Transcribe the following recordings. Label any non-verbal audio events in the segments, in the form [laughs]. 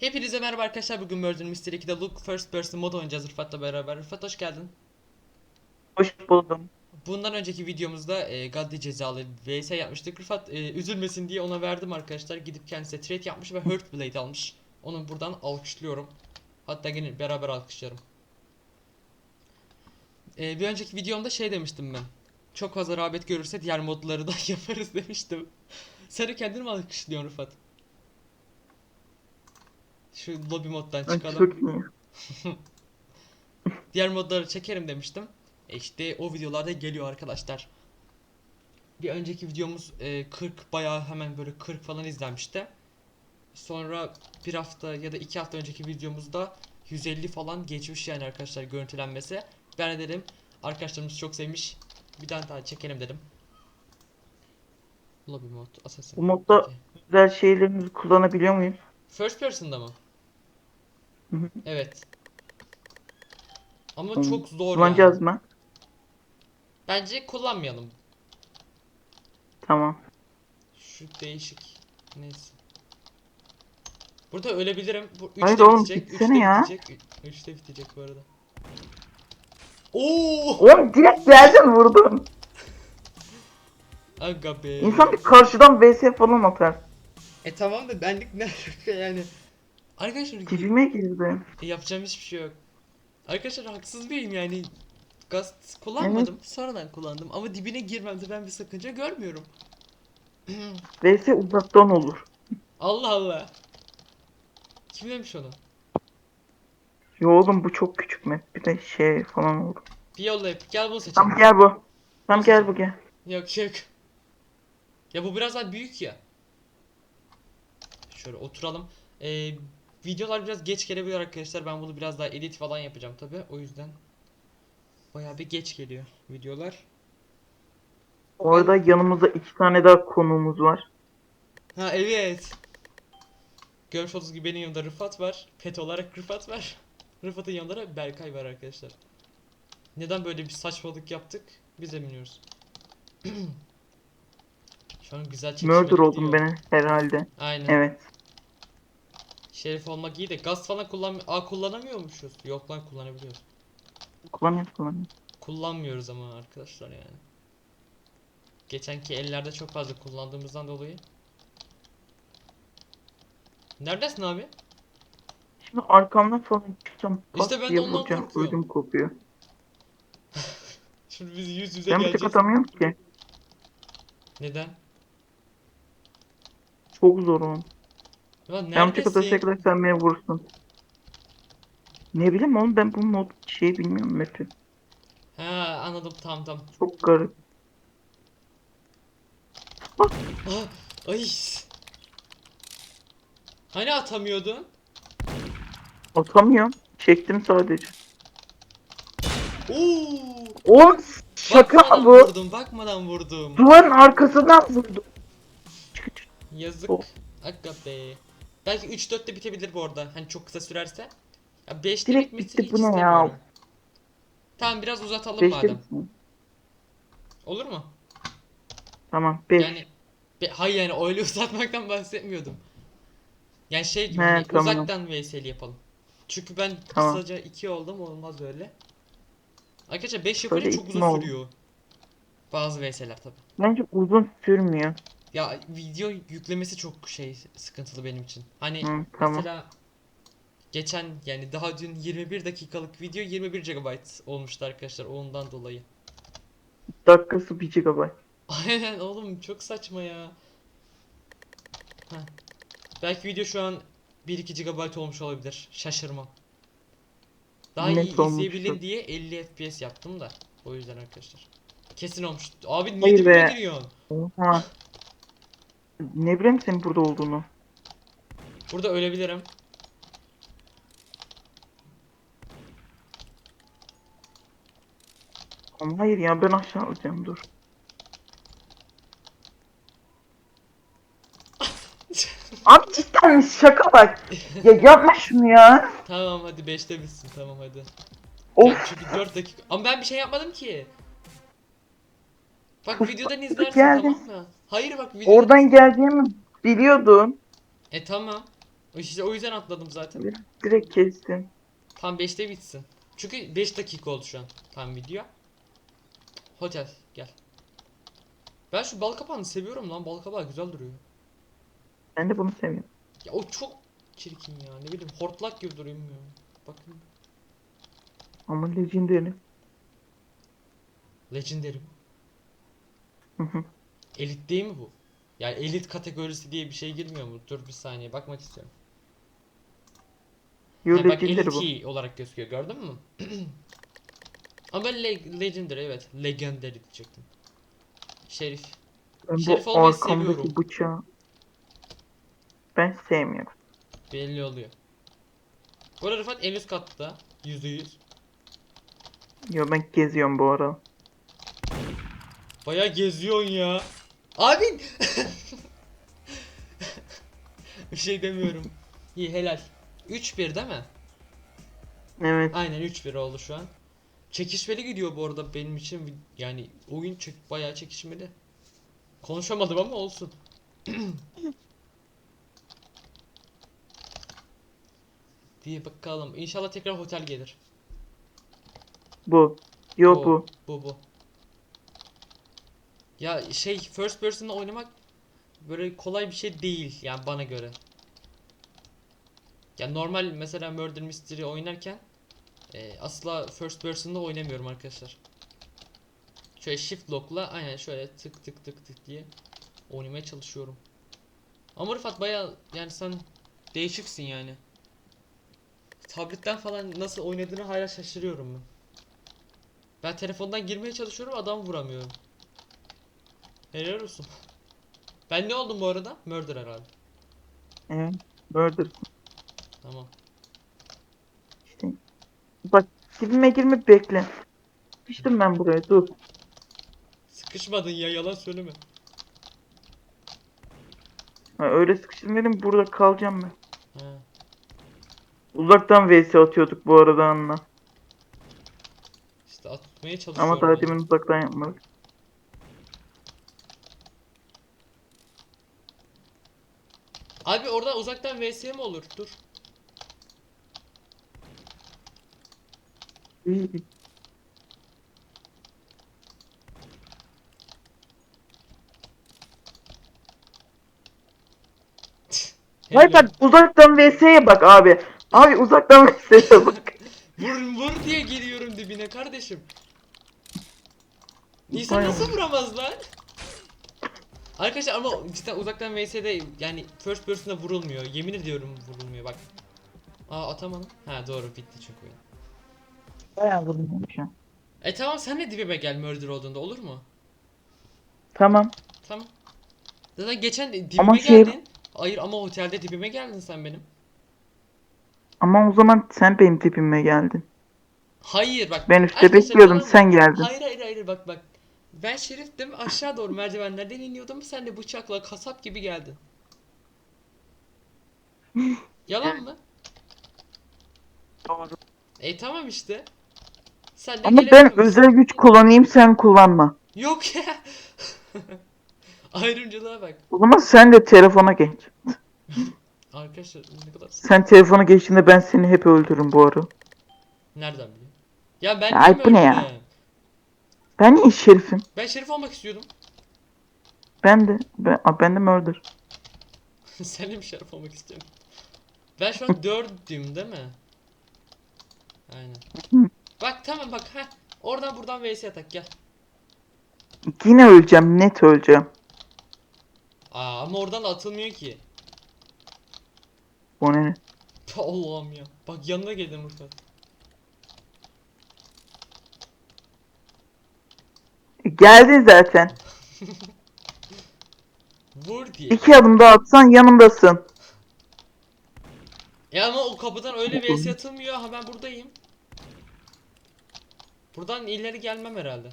Hepinize merhaba arkadaşlar. Bugün Murder Mystery 2'de Look First Person mod oynayacağız Rıfat'la beraber. Rıfat hoş geldin. Hoş buldum. Bundan önceki videomuzda e, Gaddi cezalı vs yapmıştık. Rıfat e, üzülmesin diye ona verdim arkadaşlar. Gidip kendisine trade yapmış ve Hurt Blade almış. Onu buradan alkışlıyorum. Hatta gelin beraber alkışlayalım. E, bir önceki videomda şey demiştim ben. Çok fazla rağbet görürse diğer modları da [laughs] yaparız demiştim. Sen kendini mi alkışlıyorsun Rıfat? Şu lobby moddan Ay, çıkalım. çok iyi. [laughs] Diğer modları çekerim demiştim. E işte o videolarda geliyor arkadaşlar. Bir önceki videomuz e, 40 bayağı hemen böyle 40 falan izlenmişti. Sonra bir hafta ya da iki hafta önceki videomuzda 150 falan geçmiş yani arkadaşlar görüntülenmesi. Ben de dedim arkadaşlarımız çok sevmiş. Bir tane daha çekelim dedim. Lobby mod, Assassin. Bu modda güzel şeylerimizi kullanabiliyor muyuz? First person'da mı? Hı hı. Evet. Ama Hı. çok zor Kullanacağız yani. mı? Bence kullanmayalım. Tamam. Şu değişik. Neyse. Burada ölebilirim. Bu 3'te Hayır oğlum, bitecek. bitsene 3'te ya. bitecek. 3'te bitecek bu arada. Oo! Oğlum direkt geldin vurdun. [laughs] Aga be. İnsan bir karşıdan vs falan atar. E tamam da benlik ne alaka yani. Arkadaşlar Dibime girdi. e, yapacağım hiçbir şey yok. Arkadaşlar haksız değilim yani. Gaz kullanmadım. Sonradan kullandım ama dibine girmemde ben bir sakınca görmüyorum. [clears throat] Vs uzaktan olur. Allah Allah. Kim demiş onu? Yo oğlum bu çok küçük map. Bir de şey falan olur. Bir yolla yap. Gel bunu seçelim. Tamam gel bu. Tamam gel bu gel. Yok yok. Ya bu biraz daha büyük ya. Şöyle oturalım. Ee, videolar biraz geç gelebilir arkadaşlar. Ben bunu biraz daha edit falan yapacağım tabi. O yüzden bayağı bir geç geliyor videolar. Orada yanımızda iki tane daha konuğumuz var. Ha evet. Görmüş olduğunuz gibi benim yanımda Rıfat var. Pet olarak Rıfat var. [laughs] Rıfat'ın yanında da Berkay var arkadaşlar. Neden böyle bir saçmalık yaptık? Biz de bilmiyoruz. [clears throat] Şu an güzel çekişmeler Murder oldum gidiyor. beni herhalde. Aynen. Evet. Şerif olmak iyi de gaz falan kullan Aa kullanamıyormuşuz. Yok lan kullanabiliyoruz. Kullanıyorum kullanıyorum. Kullanmıyoruz ama arkadaşlar yani. Geçenki ellerde çok fazla kullandığımızdan dolayı. Neredesin abi? Şimdi arkamdan falan çıksam İşte ben de ondan vuracağım. korkuyorum. Ödüm kopuyor. [laughs] Şimdi biz yüz yüze Ben geleceğiz. atamıyorum ki. Neden? Çok zor oğlum. Lan bıçak atacak neredesin? kadar sen beni vursun. Ne bileyim oğlum ben bu mod şeyi bilmiyorum map'i. Ha anladım tamam tamam. Çok garip. Ah, ay. Hani atamıyordun? Atamıyorum. Çektim sadece. Oo! Oğlum şaka Bakmadan bu. vurdum, bakmadan vurdum. Duvarın arkasından vurdum. Yazık. Oh. Hakika be. Belki 3-4'te bitebilir bu arada. Hani çok kısa sürerse. Ya 5'te Direkt bitmesini bitti, hiç bu ne ya? Tamam biraz uzatalım Beşte madem. bitsin. Olur mu? Tamam 5. Yani be, hayır yani öyle [laughs] uzatmaktan bahsetmiyordum. Yani şey gibi He, hani tamam. uzaktan VS'li yapalım. Çünkü ben Tamam. kısaca 2 oldum olmaz öyle. Arkadaşlar 5 yapınca Böyle çok iki uzun mi oldu? sürüyor. Bazı VS'ler tabi. Bence uzun sürmüyor. Ya video yüklemesi çok şey sıkıntılı benim için. Hani Hı, tamam. mesela geçen yani daha dün 21 dakikalık video 21 GB olmuştu arkadaşlar ondan dolayı. Dakikası 1 GB. [laughs] Aynen oğlum çok saçma ya. Heh. Belki video şu an 1-2 GB olmuş olabilir. Şaşırmam. Daha Net iyi izleyebilin diye 50 FPS yaptım da. O yüzden arkadaşlar. Kesin olmuş. Abi dibime be. giriyorsun? [laughs] Ne bileyim senin burada olduğunu. Burada ölebilirim. Ama hayır ya ben aşağı alacağım dur. [laughs] Abi cidden şaka bak. Ya yapma şunu ya. Tamam hadi 5'te bitsin tamam hadi. Of. Çünkü 4 dakika. Ama ben bir şey yapmadım ki. Bak videodan izlersin tamam mı? Hayır bak videodan Oradan geldiğimi biliyordun. E tamam. İşte o yüzden atladım zaten. Direkt kestin. Tam 5'te bitsin. Çünkü 5 dakika oldu şu an tam video. Hotel gel. Ben şu bal kapağını seviyorum lan. Bal kapağı güzel duruyor. Ben de bunu seviyorum. Ya o çok çirkin ya. Ne bileyim hortlak gibi duruyor bilmiyorum. Bakın. Ama legendary. Legendary? Hı hı. Elit değil mi bu? Yani elit kategorisi diye bir şey girmiyor mu? Dur bir saniye bakmak istiyorum. Yo Ha, bak legendary bu. olarak gözüküyor gördün mü? [clears throat] Ama ben le- legendary evet. Legendary diyecektim. Şerif. Ben Şerif bu olmayı seviyorum. bıçağı ben sevmiyorum. Belli oluyor. Bu arada Rıfat en üst katta. Yüzde yüz. Yo ben geziyorum bu ara. Baya geziyorsun ya. Abi. [laughs] bir şey demiyorum. İyi helal. 3-1 değil mi? Evet. Aynen 3-1 oldu şu an. Çekişmeli gidiyor bu arada benim için. Yani oyun çek bayağı çekişmeli. Konuşamadım ama olsun. [clears throat] diye bakalım. İnşallah tekrar otel gelir. Bu. Yo bu. Bu bu. Ya şey first person'la oynamak böyle kolay bir şey değil yani bana göre. Ya normal mesela Murder Mystery oynarken e, asla first person'la oynamıyorum arkadaşlar. Şöyle shift lock'la aynen şöyle tık tık tık tık diye oynamaya çalışıyorum. Ama Rıfat baya yani sen değişiksin yani. Tabletten falan nasıl oynadığını hala şaşırıyorum ben. Ben telefondan girmeye çalışıyorum adam vuramıyorum. Helal olsun. Ben ne oldum bu arada? Murder herhalde. Evet. Murder. Tamam. İşte. Bak dibime girme bekle. Sıkıştım ben buraya dur. Sıkışmadın ya yalan söyleme. Ha, öyle sıkıştım dedim burada kalacağım ben. Ha. Uzaktan vs atıyorduk bu arada Anla. İşte atmaya çalışıyorum. Ama daha demin uzaktan yapmadık. Abi orada uzaktan VS mi olur? Dur. [laughs] Helal. bak uzaktan vs'ye bak abi. Abi uzaktan vs'ye bak. [laughs] Vur vur diye giriyorum dibine kardeşim. Nisan nasıl vuramaz lan? Arkadaşlar ama cidden uzaktan VS'de yani first person'da vurulmuyor. Yemin ediyorum vurulmuyor bak. Aa atamadım. Ha doğru bitti çünkü oyun. Bayağı vurdum şu an. E tamam sen de dibime gel murder olduğunda olur mu? Tamam. Tamam. Zaten geçen dibime Ama şey- geldin. Hayır ama otelde dibime geldin sen benim. Ama o zaman sen benim tipime geldin. Hayır bak. Ben üstte arkadaşlar bekliyordum sen geldin. Hayır hayır hayır bak bak. Ben şeriftim aşağı doğru merdivenlerden iniyordum sen de bıçakla kasap gibi geldin. [laughs] Yalan mı? Doğru. E tamam işte. Sen de Ama ben özel güç kullanayım sen kullanma. Yok ya. [laughs] Ayrımcılığa bak. O zaman sen de telefona geç. Arkadaşlar ne kadar Sen telefona geçtiğinde ben seni hep öldürürüm bu ara. Nereden biliyorsun? Ya ben Ay, bu ne ya? Ben niye şerifim? Ben şerif olmak istiyordum. Ben de. Ben, ben de murder. [laughs] Sen de mi şerif olmak istiyorsun? Ben şu an [laughs] dördüm değil mi? Aynen. Bak tamam bak ha. Oradan buradan vs atak gel. Yine öleceğim. Net öleceğim. Aa ama oradan da atılmıyor ki. Bu ne? [laughs] Allah'ım ya. Bak yanına geldim Rıfat. Geldin zaten. [laughs] Vur diye. İki adım daha atsan yanımdasın. Ya ama o kapıdan öyle vs atılmıyor. Ha ben buradayım. Buradan ileri gelmem herhalde.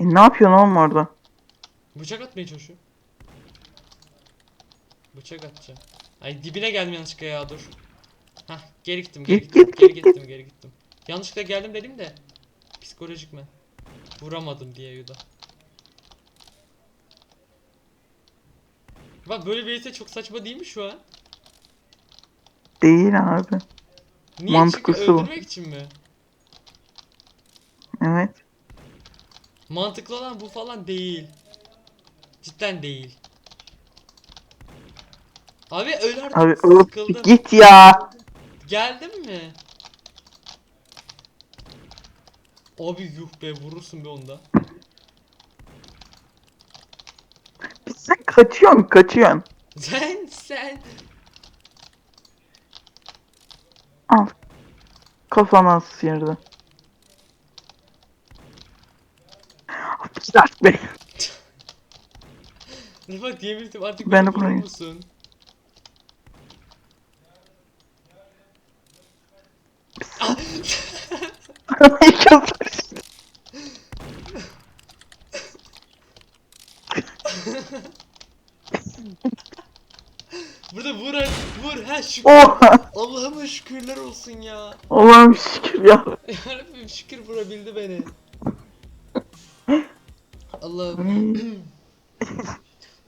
E, ne yapıyorsun oğlum orada? Bıçak atmaya çalışıyor. Bıçak atacağım. Ay dibine geldim yanlışlıkla ya dur. Hah geri gittim geri Git, gittim git, geri git, gittim geri gittim. Yanlışlıkla geldim dedim de. psikolojik mi? Vuramadım diye Yuda. Bak böyle bir çok saçma değil mi şu an? Değil abi. Niye Mantıklısı bu. öldürmek için mi? Evet. Mantıklı olan bu falan değil. Cidden değil. Abi öl artık Abi sıkıldım. git ya. Geldin mi? Abi yuh be vurursun be onda. Sen kaçıyorsun kaçıyorsun. Sen sen. Al. Kafana sıyırdı. Güzel be. [laughs] Rıfat diyebildim artık Ben beni de vurur musun? Ah! Burada vur vur ha şükür. Oha. Allah'ıma şükürler olsun ya. Allah'ım şükür ya. Yarabbim şükür vurabildi beni. Allah'ım.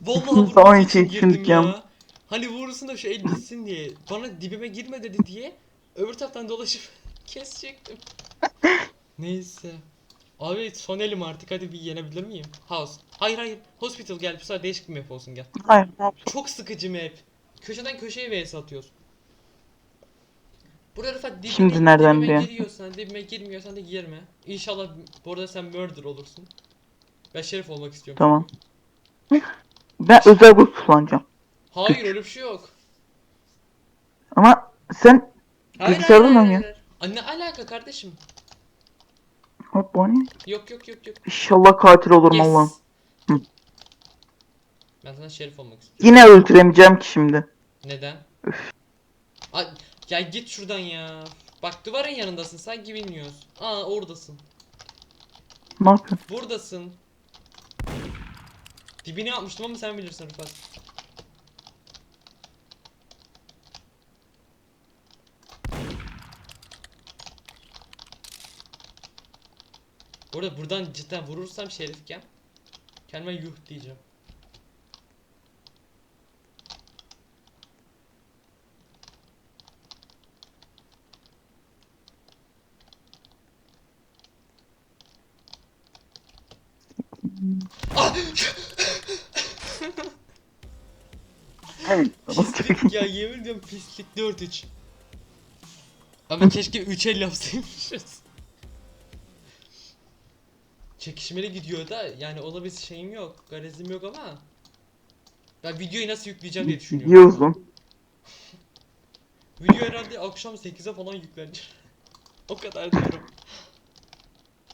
Vallahi vurmak için girdim ya. ya. Hani vurursun da şu el bitsin diye. Bana dibime girme dedi diye. Öbür taraftan dolaşıp kesecektim. Neyse. Abi son elim artık hadi bir yenebilir miyim? House. Hayır hayır. Hospital gel. Bu sefer değişik bir map olsun gel. Hayır? Çok sıkıcı map. Köşeden köşeye vs atıyoruz. Buraya Rıfat dibime, Şimdi nereden dibime bir- giriyorsan, dibime girmiyorsan da girme. İnşallah bu arada sen murder olursun. Ben şerif olmak istiyorum. Tamam. Ben özel güç kullanacağım. Hayır öyle bir şey yok. Ama sen Hayır, Bilgisayarda hayır, mı hayır, oynuyorsun? hayır. Ne alaka kardeşim? hop bu ne? Yok yok yok yok. İnşallah katil olurum Yes. Allah'ım. Hı. Ben sana şerif olmak istiyorum. Yine öldüremeyeceğim ki şimdi. Neden? Ay, ya git şuradan ya. Bak duvarın yanındasın sanki bilmiyoruz. Aa oradasın. Ne yapıyorsun? Buradasın. Dibine atmıştım ama sen bilirsin Rıfat. Burada buradan cidden vurursam şerifken kendime yuh diyeceğim. Ah! Pislik ya yemin ediyorum pislik 4-3. Ama keşke 3 el yapsaymışız. Çekişmeli gidiyor da yani ona bir şeyim yok. Garezim yok ama. Ben videoyu nasıl yükleyeceğim diye düşünüyorum. İyi uzun. [laughs] Video herhalde akşam 8'e falan yüklenecek. [laughs] o kadar diyorum.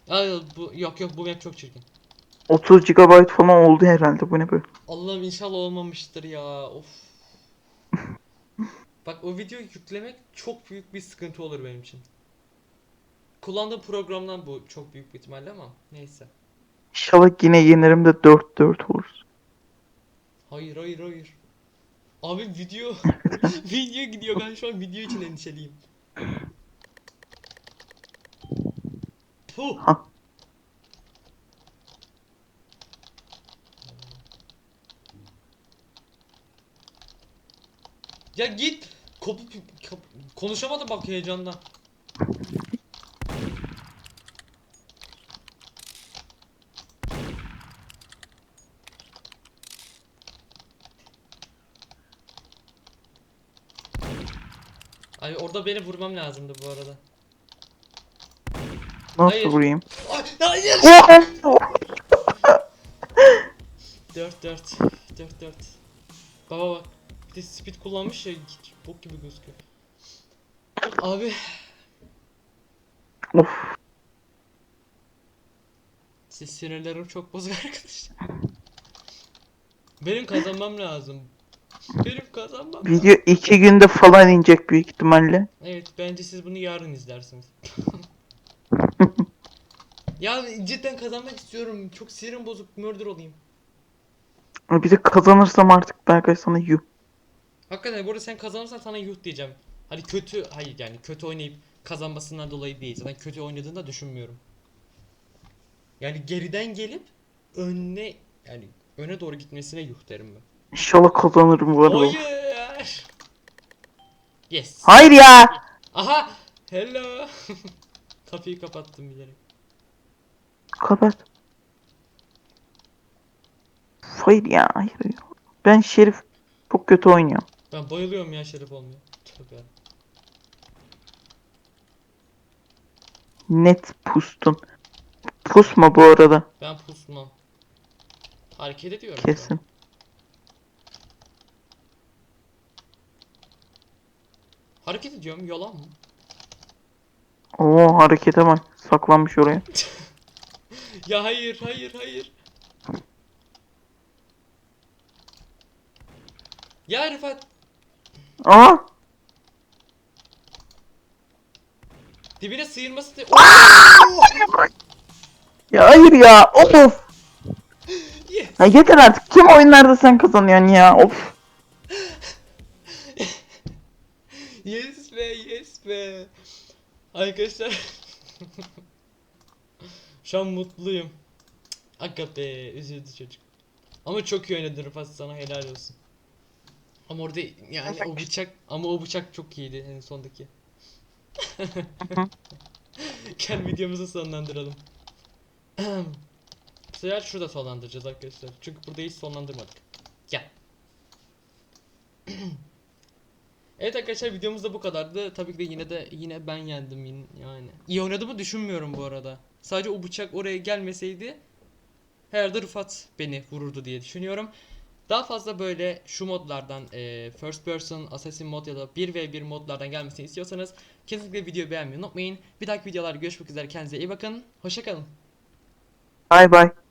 Ay bu yok yok bu map çok çirkin. 30 GB falan oldu herhalde bu ne böyle. Allah'ım inşallah olmamıştır ya. Of. [laughs] Bak o videoyu yüklemek çok büyük bir sıkıntı olur benim için. Kullandığım programdan bu çok büyük bir ihtimalle ama neyse. İnşallah yine yenirim de 4-4 olur. Hayır hayır hayır. Abi video [laughs] video gidiyor ben şu an video için endişeliyim. Puh. Ha. Ya git. Kopup kop- konuşamadım bak heyecandan. Ay orada beni vurmam lazımdı bu arada. Nasıl Hayır. vurayım? Ay, hayır. Oh! 4 4 4 4. Baba bak. Bir de speed kullanmış ya bok gibi gözüküyor. Abi of. siz sinirlerim çok bozuk [laughs] arkadaşlar. Benim kazanmam lazım. Benim kazanmam. Video 2 günde falan inecek büyük ihtimalle. Evet bence siz bunu yarın izlersiniz. [laughs] ya cidden kazanmak istiyorum. Çok sinirim bozuk. Murder olayım. Bir de kazanırsam artık belki sana yuh. Hakikaten burada sen kazanırsan sana yuh diyeceğim. Hani kötü hayır yani kötü oynayıp kazanmasından dolayı değil. Zaten kötü oynadığını da düşünmüyorum. Yani geriden gelip önüne yani öne doğru gitmesine yuh derim ben. İnşallah kazanırım bu arada. Hayır. Yes. Hayır ya. Aha. Hello. [laughs] Kapıyı kapattım bilerek. Kapat. Hayır ya. Hayır. ya. Ben Şerif çok kötü oynuyorum. Ben bayılıyorum ya şerif olmuyor. Tövbe. Net pustun. Pusma bu arada. Ben pusmam. Hareket ediyorum. Kesin. Hareket ediyorum yalan mı? Oo harekete bak. Saklanmış oraya. [laughs] Ya hayır hayır hayır. Ya Rıfat Aa. dibine sıyırması da... Ya hayır ya. Of. [laughs] Yes. Ya yeter artık. Kim oyunlarda sen kazanıyorsun ya. Of. Yes be yes be. Arkadaşlar. [laughs] Şu an mutluyum. Be üzüldü çocuk. Ama çok iyi oynadın Rıfat sana helal olsun. Ama orada yani o bıçak ama o bıçak çok iyiydi en sondaki. [laughs] Gel videomuzu sonlandıralım. [clears throat] Bu sefer şurada sonlandıracağız arkadaşlar. Çünkü burada hiç sonlandırmadık. Gel. [clears throat] Evet arkadaşlar videomuz da bu kadardı. Tabii ki de yine de yine ben yendim yani. İyi oynadığımı düşünmüyorum bu arada. Sadece o bıçak oraya gelmeseydi herhalde Rıfat beni vururdu diye düşünüyorum. Daha fazla böyle şu modlardan e, first person, assassin mod ya da 1v1 modlardan gelmesini istiyorsanız kesinlikle videoyu beğenmeyi unutmayın. Bir dahaki videolarda görüşmek üzere kendinize iyi bakın. Hoşçakalın. Bay bay.